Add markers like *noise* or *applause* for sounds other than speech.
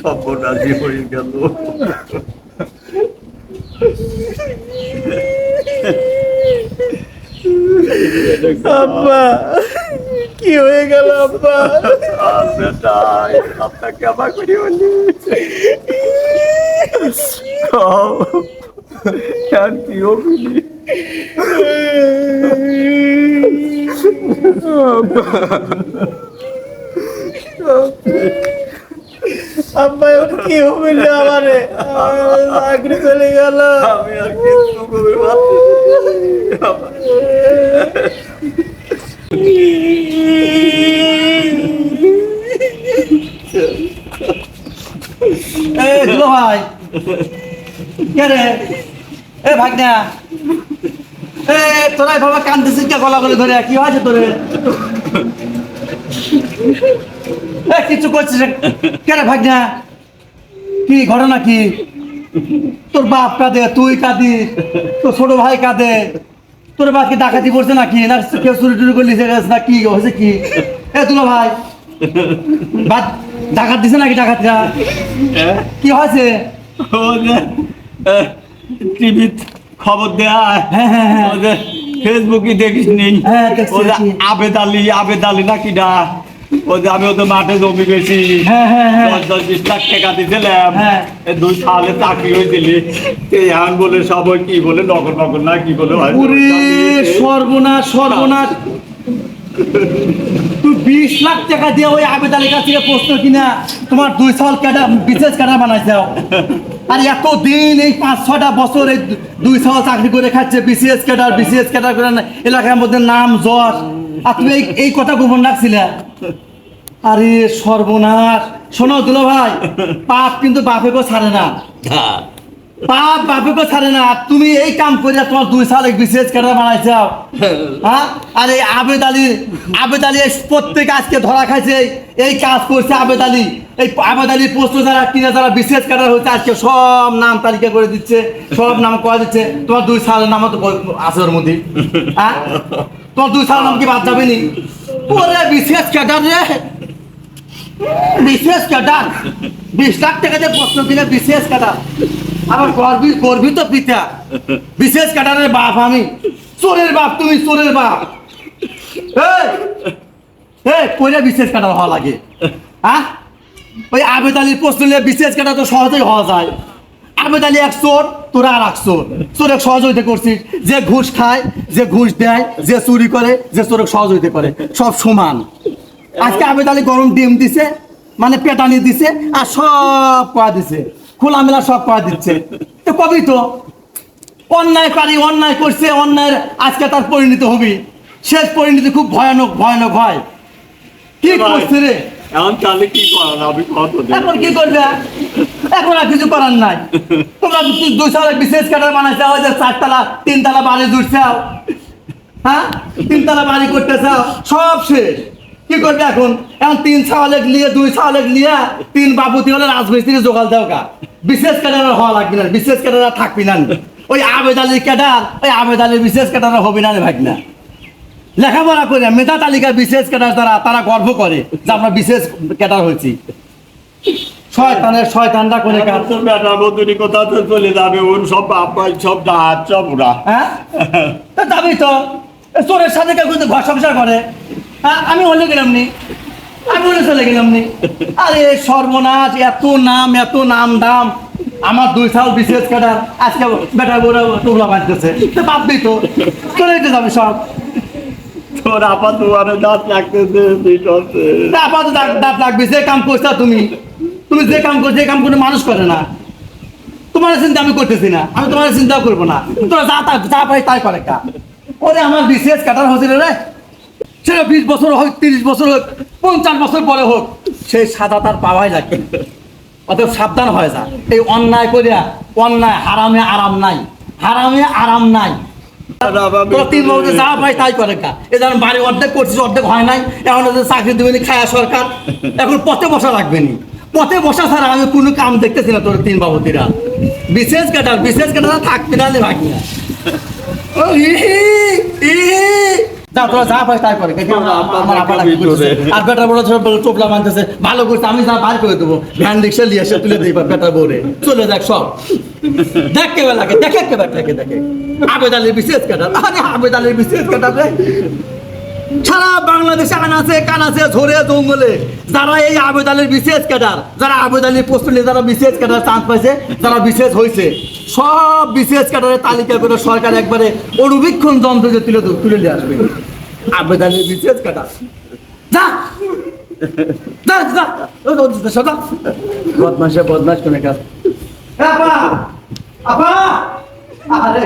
সর্বনাশী হয়ে গেল। আব্বা কি হয়ে গেল আব্বা? আর বেটা আপনাকে আমার করি বলি। কি আব্বা। এখন কি হবে না আমারে? আমার চাকরি চলে গেল আমি আর কিছু করতে পারছি এ দুলো ভাই। রে? এ ভাগনা। এ তোরা এভাবে কান্দতেছিস কে গলা গলে ধরে? কি হয়েছে তোরে? কিছু করছিস না। কে রে? ভাগনা? কি ঘটনা কি? তোর বাপ কাঁদে তুই কাঁদিস তোর ছোট ভাই কাঁদে। তোর বাপ কি ডাকাতি পড়ছে নাকি? না কেউ চুরি টুরি করে লিখে না কি হয়েছে কি? এ দুলো ভাই বাদ ডাকাত দিছে নাকি ডাকাতরা? কি হয়েছে? টিভি খবর দেয়া। হ্যাঁ, হ্যাঁ, হ্যাঁ। ফেসবুকে দেখিস নি? হ্যাঁ। আবেদ আলী আবেদ আলী নাকি না আমি ওদের মাঠে জমি বেশি হ্যাঁ, হ্যাঁ। দশ দশ বিশ লাখ টাকা দিয়েছিলাম। দুই সালে চাকরি হয়েছিল এখন বলে সবাই কি বলে নগর নগর না কি বলে সর্বনাশ সর্বনাশ। তুই বিশ লাখ টাকা দিয়ে ওই আবেদ আলীর কাছ থেকে প্রশ্ন কিনা? তোমার দুই সাল কাটা বিশেষ কাটা বানাইছে? আর এত দিন এই পাঁচ ছটা বছর এই দুই সাল চাকরি করে খাচ্ছে বিসিএস ক্যাডার বিসিএস ক্যাডার করে এলাকার মধ্যে নাম যশ আর তুমি এই এই কথা গোপন রাখছিলে? আরে সর্বনাশ। শোনো দুলো ভাই পাপ কিন্তু বাপেকেও ছাড়ে না। পাপ বাপেকে ছাড়ে না। তুমি এই কাম করে তোমার দুই সাল বিশেষ কাটা বানাইছাও হ্যাঁ? আর এই আবেদ আলী আবেদ আলী প্রত্যেক আজকে ধরা খাইছে, এই- কাজ করছে আবেদ আলী। এই আবেদ আলী পোস্ট যারা, কিনে যারা বিশেষ কাটার হচ্ছে আজকে সব নাম তালিকা করে দিচ্ছে, সব নাম করে দিচ্ছে। তোমার দুই সালের নাম তো আছে ওর মধ্যে। হ্যাঁ? তোমার দুই সালের নাম কি বাদ যাবে নি? ওরে বিশেষ কাটার রে। বিশেষ ক্যাডার। বিশ লাখ টাকা দিয়ে প্রশ্ন কিনে বিশেষ ক্যাডার। আমার গর্বি গর্বিত পিতা। *laughs* বিশেষ ক্যাডারের বাপ আমি। চোরের বাপ তুমি চোরের বাপ। এই, কইরা বিশেষ ক্যাডার হওয়া লাগে। হ্যাঁ? ওই আবেদ আলীর প্রশ্ন নিয়ে বিশেষ ক্যাডার তো সহজেই হওয়া যায়। আবেদ আলী এক চোর তোরা আর এক চোর। চোরের সহযোগিতা করছিস যে ঘুষ খায় যে ঘুষ দেয় যে চুরি করে যে চোরের সহযোগিতা করে। সব সমান। আজকে আবেদ আলী গরম ডিম দিছে মানে পেটানি দিছে আর সব করা দিছে। খোলামেলা সব করা দিচ্ছে। তো কবি তো? অন্যায় পারি অন্যায় করছে অন্যায়ের আজকে তার পরিণত হবি। শেষ পরিণতি খুব ভয়ানক ভয়ানক হয়। কি করছে রে? এখন তাহলে কি করার আমি কত এখন কি করবে? এখন আর কিছু করার নাই। তোমরা দু- দুই সালে বিশেষ কাটার বানাইছে ওই যে চারতলা তিনতলা বাড়ি হ্যাঁ? তিনতলা বাড়ি সব শেষ। কি করবে এখন? এখন তিন ছাওয়ালে নিয়ে দুই ছাওয়ালে নিয়ে তিন বাবুতি হলে রাজমিস্ত্রি জোগাল দেও কা বিশেষ ক্যাডার হওয়া লাগবে না বিশেষ ক্যাডার থাকবি না। ওই আবেদ আলীর ক্যাডার ওই আবেদ আলীর বিশেষ ক্যাডার হবি না ভাগ না লেখাপড়া করে মেধা তালিকা বিশেষ ক্যাডার তারা তারা গর্ব করে যে আমরা বিশেষ ক্যাডার হয়েছি। শয়তানের শয়তানটা করে কাজ তো বেটা বন্ধুরি কোথাতে চলে যাবে ওর সব বাপাই সব ডাহাত সব ওরা হ্যাঁ? যাবি তো। চোরের সাথে কেউ কিন্তু ঘর সংসার করে। আমি হলে গেলাম নি। আমি হলে চলে গেলাম নি। আরে সর্বনাশ এত নাম এত নাম দাম। আমার দুই সাল বিশেষ কাটার। আজকে বেটা বড় টুকলা বাঁধতেছে। তো ভাববি তো। চলে যেতে যাবে সব। তোর আপা দুয়ারে দাঁত লাগতেছে আপাতত দাঁত দাঁত লাগবে যে কাম করছ তুমি। তুমি যে কাম করছ যে কাম কোনো মানুষ করে না। তোমার চিন্তা আমি করতেছি না। আমি তোমার চিন্তা করব না। তোরা যা যা পাই তাই করে ওরে আমার বিশেষ কাটার হয়েছিল রে। সেটা বিশ বছর হোক তিরিশ বছর হোক পঞ্চাশ বছর পরে হোক সেই সাদা তার পাওয়াই লাগবে অতএব সাবধান হয়ে যা। এই অন্যায় করিয়া অন্যায় হারামে আরাম নাই হারামে আরাম নাই। তিন বছর যা পাই তাই করে কা এ যেমন বাড়ি অর্ধেক করছিস অর্ধেক হয় নাই এখন চাকরি দেবেনি খায়া সরকার এখন পথে বসা পথে বসা ছাড়া আমি কোনো কাম দেখতেছি না তোর তিন বাবুতিরা। বিশেষ কাটার বিশেষ কাটার থাকবি না না ও ই ই, ই যা তোরা যা পাস তাই করে। আমার আব্বা আমার আব্বা আমাকে কি করতেছে। ভিতরে। আর বেটার বড় টোপলা মানতেছে ভালো করছে আমি যা বার করে দেবো। ভ্যান রিক্সা নিয়ে এসে তুলে দিই বেটার বউরে। চলে যাক সব। দেখ কে লাগে দেখে কে বেটাকে দেখে আবেদ আলীর বিশেষ কাটার আরে আবেদ আলীর বিশেষ কাটার রে। সারা বাংলাদেশে আনাচে কানাচে ঝরে জঙ্গলে যারা এই আবেদ আলীর বিশেষ ক্যাডার যারা আবেদ আলীর পোস্ট নিয়ে যারা বিশেষ ক্যাডার চান্স পাইছে যারা বিশেষ হয়েছে সব বিশেষ ক্যাডারের তালিকা করে সরকার একবারে অনুবীক্ষণ যন্ত্র যে তুলে তুলে নিয়ে আসবে। আবেদ আলীর বিশেষ ক্যাডার যা! যা যা! সদা। বদমাসে বদমাস কোনে কাজ? আপা! আপা! আরে।